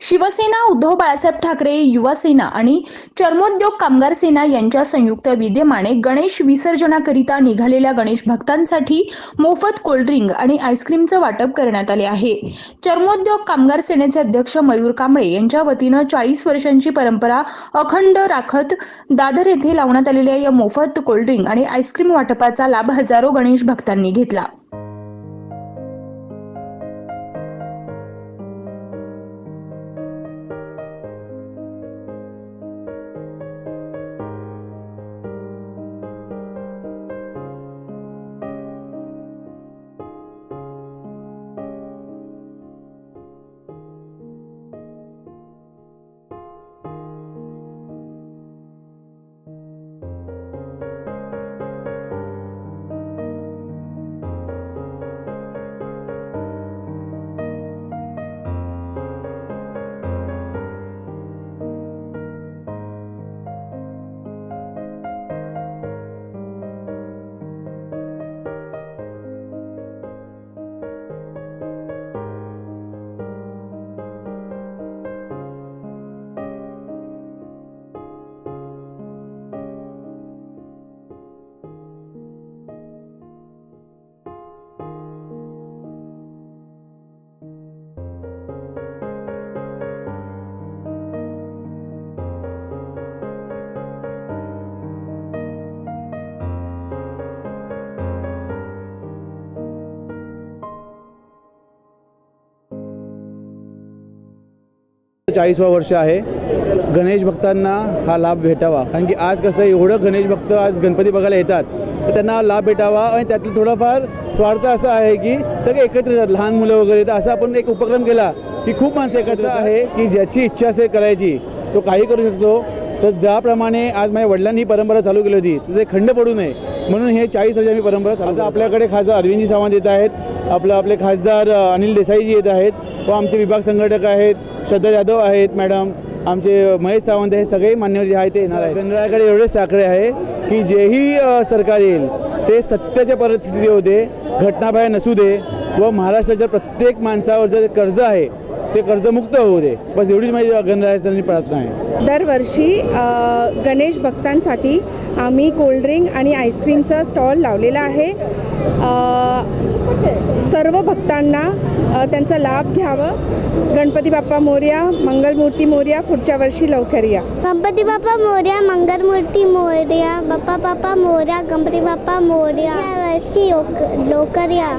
शिवसेना उद्धव बाळासाहेब ठाकरे युवा सेना आणि चर्मोद्योग कामगार सेना यांच्या संयुक्त विद्यमाने गणेश विसर्जनाकरिता निघालेल्या गणेश भक्तांसाठी मोफत कोल्ड्रिंक आणि आईस्क्रीमचं वाटप करण्यात आले आहे. चर्मोद्योग कामगार सेनेचे अध्यक्ष मयूर कांबळे यांच्या वतीनं चाळीस वर्षांची परंपरा अखंड राखत दादर येथे लावण्यात आलेल्या या मोफत कोल्ड्रिंक आणि आईस्क्रीम वाटपाचा लाभ हजारो गणेश भक्तांनी घेतला. चाळीसवा वर्ष आहे. गणेश भक्तांना हा लाभ भेटावा. कारण की आज कसं एवढं गणेश भक्त आज गणपती बघायला येतात. तर त्यांना लाभ भेटावा आणि त्यातलं थोडाफार स्वार्थ असा आहे की सगळे एकत्र येतात. लहान मुलं वगैरे तर असा आपण एक उपक्रम केला की खूप माणसं एकत्र आहे की ज्याची इच्छा असेल करायची तो काही करू शकतो. तर ज्याप्रमाणे आज माझ्या वडिलांनी ही परंपरा चालू केली होती तर ते खंड पडू नये. म्हणून हे चाळीस वर्षांची परंपरा चालू आता आपल्याकडे खासदार अरविंदजी सावंत येत आहेत. आपलं आपले खासदार अनिल देसाईजी येत आहेत. व आमचे विभाग संघटक आहेत. श्रद्धा जाधव आहेत मॅडम. आमचे महेश सावंत हे सगळे मान्यवर जे आहेत ते येणार आहेत. गणरायाकडे एवढे साखरे आहे की जेही सरकार येईल ते सत्याच्या परिस्थिती होते घटनाबाहेर नसू दे व महाराष्ट्राच्या प्रत्येक माणसावर जे कर्ज आहे ते कर्जमुक्त होऊ दे. बस एवढीच माझी गणरायाची प्रार्थना आहे दरवर्षी गणेश भक्तांसाठी आम्ही कोल्ड्रिंक आणि आईस्क्रीमचा स्टॉल लावलेला आहे. सर्व भक्तांना त्यांचा लाभ घ्यावं. गणपती बाप्पा मोर्या मंगलमूर्ती मोर्या पुढच्या वर्षी लवकर या. गणपती बाप्पा मोर्या मंगलमूर्ती मोर्या बाप्पा बाप्पा मोर्या गणपती बाप्पा मोर्या. वर्षी लोक- लवकर या.